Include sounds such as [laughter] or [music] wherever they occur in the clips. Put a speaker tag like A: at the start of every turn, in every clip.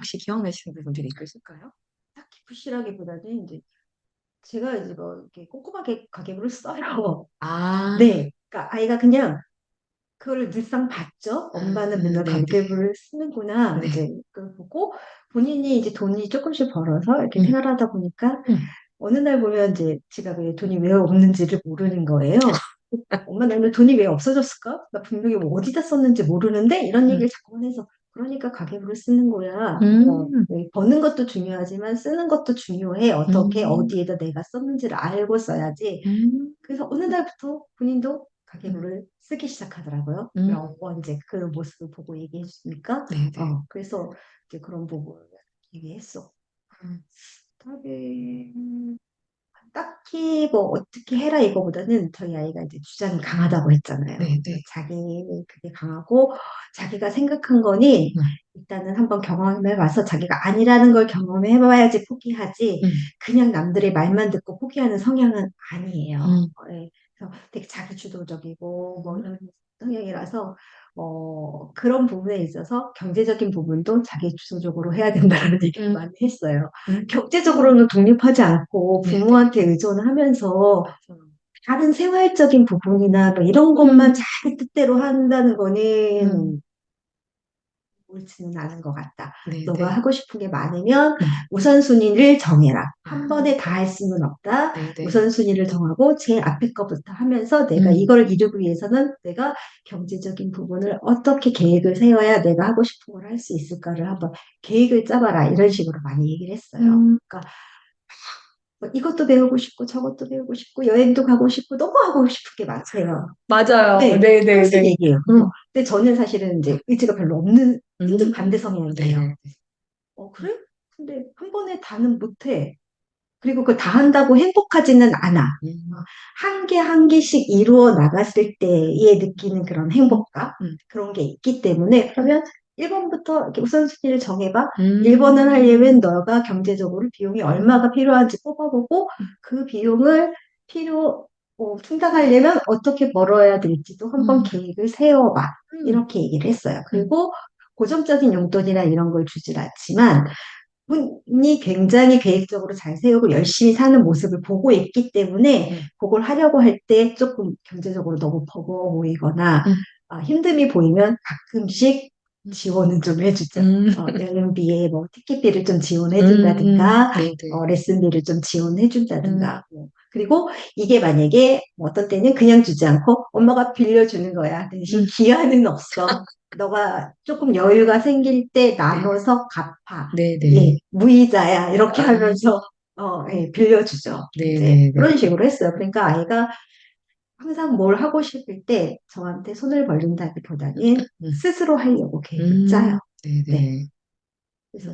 A: 혹시 기억나시는 부분들이 있으실까요?
B: 딱히 부실하기보다는 이제 제가 이제 뭐 이렇게 꼼꼼하게 가계부를 써요.
A: 아.
B: 네. 그러니까 아이가 그냥 그거를 늘상 봤죠. 엄마는
A: 음,
B: 맨날
A: 네네.
B: 가계부를 쓰는구나.
A: 네.
B: 이제 그걸 보고 본인이 이제 돈이 조금씩 벌어서 이렇게
A: 음.
B: 생활하다 보니까
A: 음.
B: 어느 날 보면 이제 지갑에 돈이 왜 없는지를 모르는 거예요. [laughs] 엄마 나 오늘 돈이 왜 없어졌을까? 나 분명히 뭐 어디다 썼는지 모르는데 이런
A: 음.
B: 얘기를 자꾸만 해서 그러니까 가계부를 쓰는 거야.
A: 음.
B: 어, 네, 버는 것도 중요하지만 쓰는 것도 중요해. 어떻게
A: 음.
B: 어디에다 내가 썼는지를 알고 써야지.
A: 음.
B: 그래서 어느 날부터 본인도 가계부를 쓰기 시작하더라고요.
A: 음.
B: 그럼 어, 이제 그 모습을 보고 얘기해 주니까
A: 네네.
B: 어, 그래서 이제 그런 부분을 얘기했어.
A: 음.
B: 그다음에 딱히 뭐 어떻게 해라 이거보다는 저희 아이가 이제 주장이 강하다고 했잖아요.
A: 네 네.
B: 자기 그게 강하고 자기가 생각한 거니
A: 음.
B: 일단은 한번 경험해 봐서 자기가 아니라는 걸 경험해 봐야지 포기하지
A: 음.
B: 그냥 남들의 말만 듣고 포기하는 성향은 아니에요.
A: 음.
B: 어, 예. 그래서 되게 자기 주도적이고 뭐
A: 음.
B: 이런 성향이라서 어, 그런 부분에 있어서 경제적인 부분도 자기 주도적으로 해야 된다는 [laughs] 얘기를
A: 음.
B: 많이 했어요.
A: 음.
B: 경제적으로는 독립하지 않고
A: 네네.
B: 부모한테 의존하면서. 다른 생활적인 부분이나 뭐 이런 것만
A: 음.
B: 자기 뜻대로 한다는 거는
A: 음.
B: 옳지는 않은 것 같다.
A: 네네.
B: 너가 하고 싶은 게 많으면
A: 음.
B: 우선순위를 정해라. 한
A: 아.
B: 번에 다 할 수는 없다.
A: 네네.
B: 우선순위를 정하고 제일 앞에 거부터 하면서 내가
A: 음.
B: 이거를 이루기 위해서는 내가 경제적인 부분을 어떻게 계획을 세워야 내가 하고 싶은 걸 할 수 있을까를 한번 계획을 짜봐라. 이런 식으로 많이 얘기를 했어요.
A: 음.
B: 그러니까 뭐 이것도 배우고 싶고 저것도 배우고 싶고 여행도 가고 싶고 너무 하고 싶은 게 많대요.
A: 맞아요.
B: 네,
A: 네 네네.
B: 항상 얘기해요.
A: 음.
B: 어, 근데 저는 사실은 이제 의지가 별로 없는
A: 음.
B: 반대 성향이에요.
A: 네네.
B: 어, 그래? 근데 한 번에 다는 못해. 그리고 그 다 한다고 행복하지는 않아.
A: 음.
B: 한개 한 개씩 이루어 나갔을 때에 느끼는 그런 행복감
A: 음.
B: 그런 게 있기 때문에 그러면 1번부터 이렇게 우선순위를 정해봐.
A: 음.
B: 1번을 하려면 너가 경제적으로 비용이 얼마가 필요한지 뽑아보고
A: 음.
B: 그 비용을 필요 어, 충당하려면 어떻게 벌어야 될지도 한번
A: 음.
B: 계획을 세워봐.
A: 음.
B: 이렇게 얘기를 했어요. 그리고 고정적인 용돈이나 이런 걸 주질 않지만 분이 굉장히 계획적으로 잘 세우고 열심히 사는 모습을 보고 있기 때문에
A: 음.
B: 그걸 하려고 할 때 조금 경제적으로 너무 버거워 보이거나
A: 음.
B: 아, 힘듦이 보이면 가끔씩
A: 음.
B: 지원은 좀 해주죠.
A: 음.
B: 어, 여행비에 뭐 티켓비를 좀
A: 음.
B: 지원해준다든가
A: 네네.
B: 어, 레슨비를 좀 지원해준다든가 뭐. 그리고 이게 만약에 뭐 어떤 때는 그냥 주지 않고 엄마가 빌려주는 거야. 대신
A: 음.
B: 기한은 없어. [laughs] 너가 조금 여유가 생길 때 나눠서 갚아.
A: 네네.
B: 예, 무이자야. 이렇게
A: 아.
B: 하면서 어, 예, 빌려주죠. 이제
A: 네네네.
B: 그런 식으로 했어요. 그러니까 아이가 항상 뭘 하고 싶을 때 저한테 손을 벌린다기보다는
A: 음.
B: 스스로 하려고 계획을
A: 음.
B: 짜요.
A: 네네.
B: 네. 그래서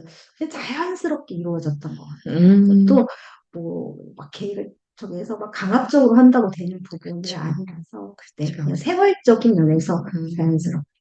B: 자연스럽게 이루어졌던 것 같아요.
A: 음.
B: 또뭐막 계획을 정해서 막 강압적으로 한다고 되는 부분이. 아니라서 네,
A: 그쵸.
B: 그냥 생활적인 면에서
A: 음.
B: 자연스럽게